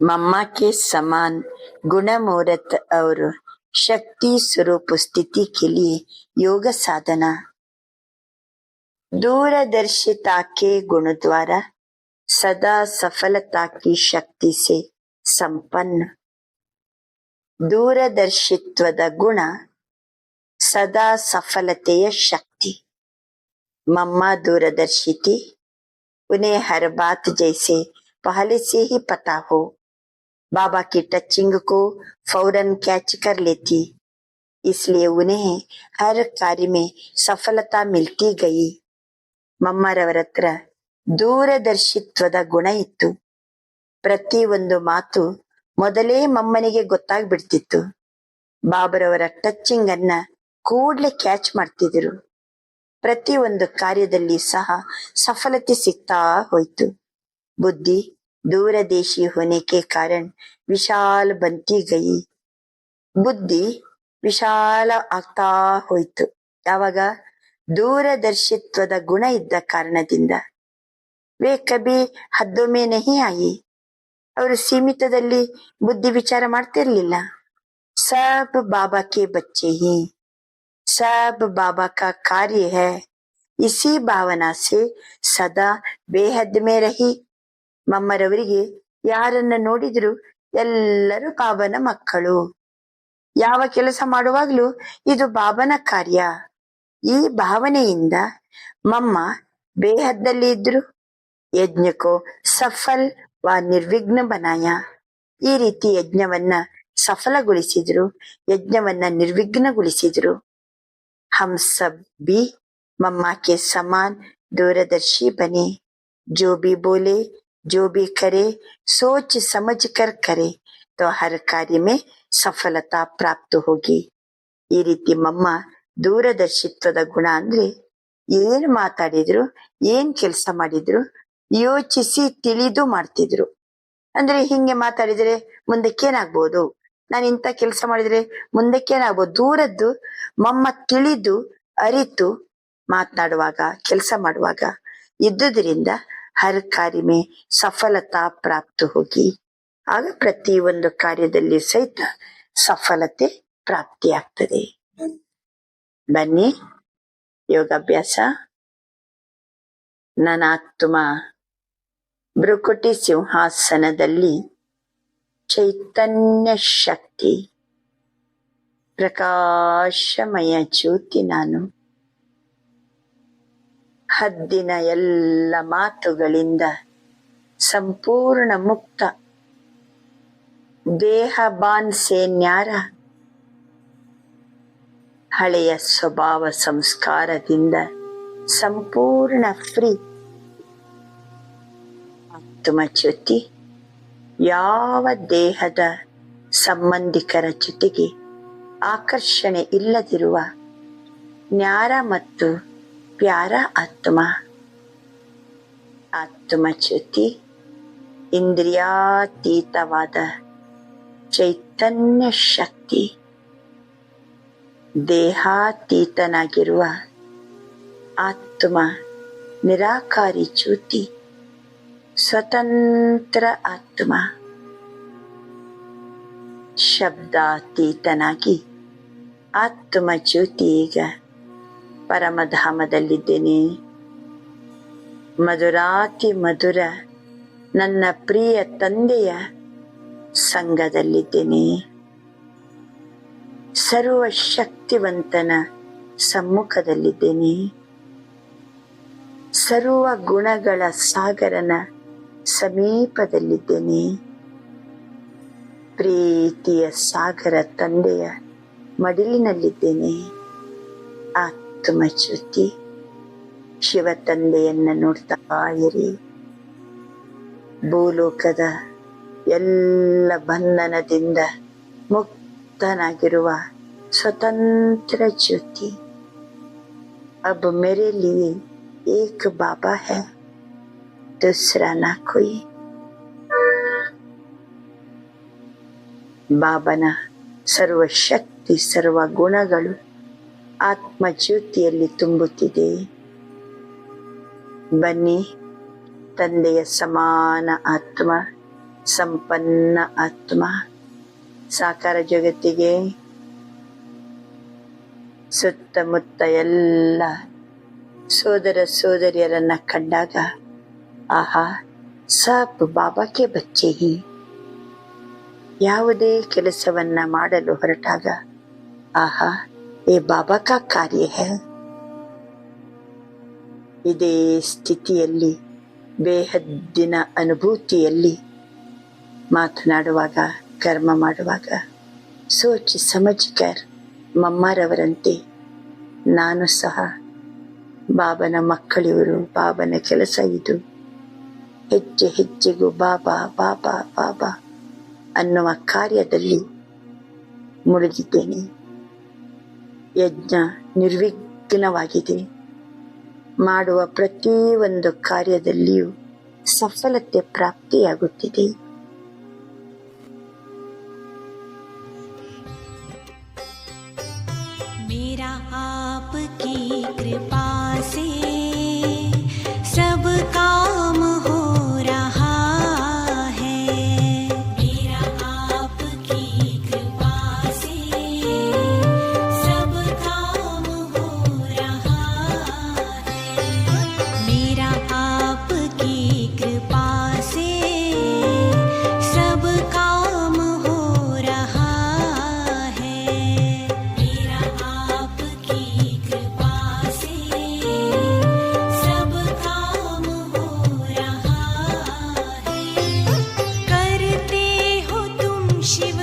मम्मा के समान गुणमुहूर्त और शक्ति स्वरूप स्थिति के लिए योग साधना दूरदर्शिता के गुण द्वारा सदा सफलता की शक्ति से संपन्न ದೂರದರ್ಶಿತ್ವದ ಗುಣ ಸದಾ ಸಫಲತೆಯ ಶಕ್ತಿ मम्मा दूरदर्शी थी उन्हें हर बात जैसे पहले से ही पता हो बाबा की टचिंग को फौरन कैच कर लेती इसलिए उन्हें हर कार्य में सफलता मिलती गई ಮಮ್ಮರವರ ಹತ್ರ ದೂರದರ್ಶಿತ್ವದ ಗುಣ ಇತ್ತು ಪ್ರತಿ ಒಂದು ಮಾತು ಮೊದಲೇ ಮಮ್ಮನಿಗೆ ಗೊತ್ತಾಗ್ಬಿಡ್ತಿತ್ತು ಬಾಬರವರ ಟಚಿಂಗ್ ಅನ್ನ ಕೂಡ್ಲೆ ಕ್ಯಾಚ್ ಮಾಡ್ತಿದ್ರು ಪ್ರತಿ ಒಂದು ಕಾರ್ಯದಲ್ಲಿ ಸಹ ಸಫಲತೆ ಸಿಗ್ತಾ ಹೋಯ್ತು ಬುದ್ಧಿ दूरदेशी होने के कारण विशाल बनती गई ಬುದ್ಧಿ ವಿಶಾಲ ಆಗ್ತಾ ಹೋಯ್ತು ಯಾವಾಗ ದೂರದರ್ಶಿತ್ವದ ಗುಣ ಇದ್ದ ಕಾರಣದಿಂದ ವೇ ಕಬಿ ಹದ್ದೊಮ್ಮೆ ನಹಿ ಆಯಿ ಅವರು ಸೀಮಿತದಲ್ಲಿ ಬುದ್ಧಿ ವಿಚಾರ ಮಾಡ್ತಿರ್ಲಿಲ್ಲ ಸಬ್ ಬಾಬಾ ಕೆ ಬಚ್ಚೆ ಹಿ सब बाबा का कार्य है इसी ಭಾವನಾ से ಸದಾ ಬೇಹದ್ ಮೇ ರಹಿ ಮಮ್ಮರವರಿಗೆ ಯಾರನ್ನ ನೋಡಿದ್ರು ಎಲ್ಲರೂ ಬಾಬನ ಮಕ್ಕಳು. ಯಾವ ಕೆಲಸ ಮಾಡುವಾಗಲೂ ಇದು ಬಾಬನ ಕಾರ್ಯ. ಈ ಭಾವನೆಯಿಂದ ಮಮ್ಮ ಬೇಹದ್ದಲ್ಲಿ ಇದ್ರು ಯಜ್ಞಕ್ಕೋ ಸಫಲ್ ವ ನಿರ್ವಿಘ್ನ ಬನಾಯ. ಈ ರೀತಿ ಯಜ್ಞವನ್ನ ಸಫಲಗೊಳಿಸಿದ್ರು. ಯಜ್ಞವನ್ನ ನಿರ್ವಿಘ್ನಗೊಳಿಸಿದ್ರು. ಹಂಸಬ್ಬಿ ಸಬ್ ಬಿ ಕೆ ಸಮಾನ್ ದೂರದರ್ಶಿ ಬನೆ. ಜೋಬಿ ಬೋಲೆ जो भी करे सोच समझ कर करे तो हर कार्य में ಸಫಲತಾ ಪ್ರಾಪ್ತ ಹೋಗಿ ಈ ರೀತಿ ಮಮ್ಮ ದೂರದರ್ಶಿತ್ವದ ಗುಣ ಅಂದ್ರೆ ಏನ್ ಮಾತಾಡಿದ್ರು ಏನ್ ಕೆಲಸ ಮಾಡಿದ್ರು ಯೋಚಿಸಿ ತಿಳಿದು ಮಾಡ್ತಿದ್ರು ಅಂದ್ರೆ ಹಿಂಗೆ ಮಾತಾಡಿದ್ರೆ ಮುಂದಕ್ಕೇನಾಗ್ಬೋದು ನಾನು ಇಂಥ ಕೆಲಸ ಮಾಡಿದ್ರೆ ಮುಂದಕ್ಕೇನಾಗ್ಬೋದು ದೂರದ್ದು ಮಮ್ಮ ತಿಳಿದು ಅರಿತು ಮಾತನಾಡುವಾಗ ಕೆಲಸ ಮಾಡುವಾಗ ಇದ್ದುದರಿಂದ ಹರ್ ಕಾರ್ಯ ಮೇ ಸಫಲತಾ ಪ್ರಾಪ್ತ ಹೋಗಿ. ಆಗ ಪ್ರತಿಯೊಂದು ಕಾರ್ಯದಲ್ಲಿ ಸಹಿತ ಸಫಲತೆ ಪ್ರಾಪ್ತಿಯಾಗ್ತದೆ. ಬನ್ನಿ, ಯೋಗಾಭ್ಯಾಸ. ನನಾತ್ಮ ಆತ್ಮ ಸಿಂಹಾಸನದಲ್ಲಿ ಚೈತನ್ಯ ಶಕ್ತಿ. ಪ್ರಕಾಶಮಯ ಜ್ಯೋತಿ ನಾನು. ಹದ್ದಿನ ಎಲ್ಲ ಮಾತುಗಳಿಂದ ಸಂಪೂರ್ಣ ಮುಕ್ತ. ದೇಹ ಬಾನ್ ಸೇನ್ಯಾರ ಹಳೆಯ ಸ್ವಭಾವ ಸಂಸ್ಕಾರದಿಂದ ಸಂಪೂರ್ಣ ಫ್ರೀ. ಆತ್ಮಚ್ಯುತಿ ಯಾವ ದೇಹದ ಸಂಬಂಧಿಕರ ಜೊತೆಗೆ ಆಕರ್ಷಣೆ ಇಲ್ಲದಿರುವ ನ್ಯಾರ ಮತ್ತು ಪ್ಯಾರ आत्मा ಆತ್ಮಚ್ಯುತಿ ಇಂದ್ರಿಯಾತೀತವಾದ ಚೈತನ್ಯ ಶಕ್ತಿ. ದೇಹಾತೀತನಾಗಿರುವ ಆತ್ಮ ನಿರಾಕಾರಿ ಚ್ಯುತಿ. ಸ್ವತಂತ್ರ ಆತ್ಮ. ಶಬ್ದಾತೀತನಾಗಿ ಆತ್ಮ ಜ್ಯೋತಿ ಈಗ ಪರಮಧಾಮದಲ್ಲಿದ್ದೇನೆ. ಮಧುರಾತಿ ಮಧುರ ನನ್ನ ಪ್ರಿಯ ತಂದೆಯ ಸಂಘದಲ್ಲಿದ್ದೇನೆ. ಸರ್ವ ಶಕ್ತಿವಂತನ ಸಮ್ಮುಖದಲ್ಲಿದ್ದೇನೆ. ಸರ್ವ ಗುಣಗಳ ಸಾಗರನ ಸಮೀಪದಲ್ಲಿದ್ದೇನೆ. ಪ್ರೀತಿಯ ಸಾಗರ ತಂದೆಯ ಮಡಿಲಿನಲ್ಲಿದ್ದೇನೆ. ಆತ್ಮಚ್ಯುತಿ ಶಿವ ತಂದೆಯನ್ನ ನೋಡ್ತಾ ಇರಿ ಭೂಲೋಕದ ಎಲ್ಲ ಬಂಧನದಿಂದ ಮುಕ್ತನಾಗಿರುವ ಸ್ವತಂತ್ರ ಜ್ಯೋತಿ अब मेरे लिए एक बाबा है दूसरा ना कोई ಬಾಬನ ಸರ್ವ ಶಕ್ತಿ ಸರ್ವ ಗುಣಗಳು ಆತ್ಮ ಜ್ಯೋತಿಯಲ್ಲಿ ತುಂಬುತ್ತಿದೆ. ಬನ್ನಿ, ತಂದೆಯ ಸಮಾನ ಆತ್ಮ, ಸಂಪನ್ನ ಆತ್ಮ, ಸಾಕಾರ ಜಗತ್ತಿಗೆ ಸುತ್ತಮುತ್ತ ಎಲ್ಲ ಸೋದರ ಸೋದರಿಯರನ್ನ ಕಂಡಾಗ, ಆಹಾ ಸಾಪ್ ಬಾಬಾಕ್ಕೆ ಬಚ್ಚೆ ಯಾವುದೇ ಕೆಲಸವನ್ನ ಮಾಡಲು ಹೊರಟಾಗ, ಆಹಾ ಏ ಬಾಬಾ ಕಾ ಕಾರ್ಯ है ಇದೇ ಸ್ಥಿತಿಯಲ್ಲಿ ಬೇಹದ್ದಿನ ಅನುಭೂತಿಯಲ್ಲಿ ಮಾತನಾಡುವಾಗ ಕರ್ಮ ಮಾಡುವಾಗ ಸೋಚಿ ಸಮಜಿಕರ್ ಮಮ್ಮಾರವರಂತೆ ನಾನು ಸಹ ಬಾಬನ ಮಕ್ಕಳಿವರು ಬಾಬನ ಕೆಲಸ ಇದು ಹೆಜ್ಜೆ ಹೆಜ್ಜೆಗೂ ಬಾಬಾ ಬಾಬಾ ಬಾಬಾ ಅನ್ನುವ ಕಾರ್ಯದಲ್ಲಿ ಮುಳುಗಿದ್ದೇನೆ ಯಜ್ಞ ನಿರ್ವಿಘ್ನವಾಗಿದೆ. ಮಾಡುವ ಪ್ರತಿಯೊಂದು ಕಾರ್ಯದಲ್ಲಿಯೂ ಸಫಲತೆ ಪ್ರಾಪ್ತಿಯಾಗುತ್ತಿದೆ. आपकी कृपा she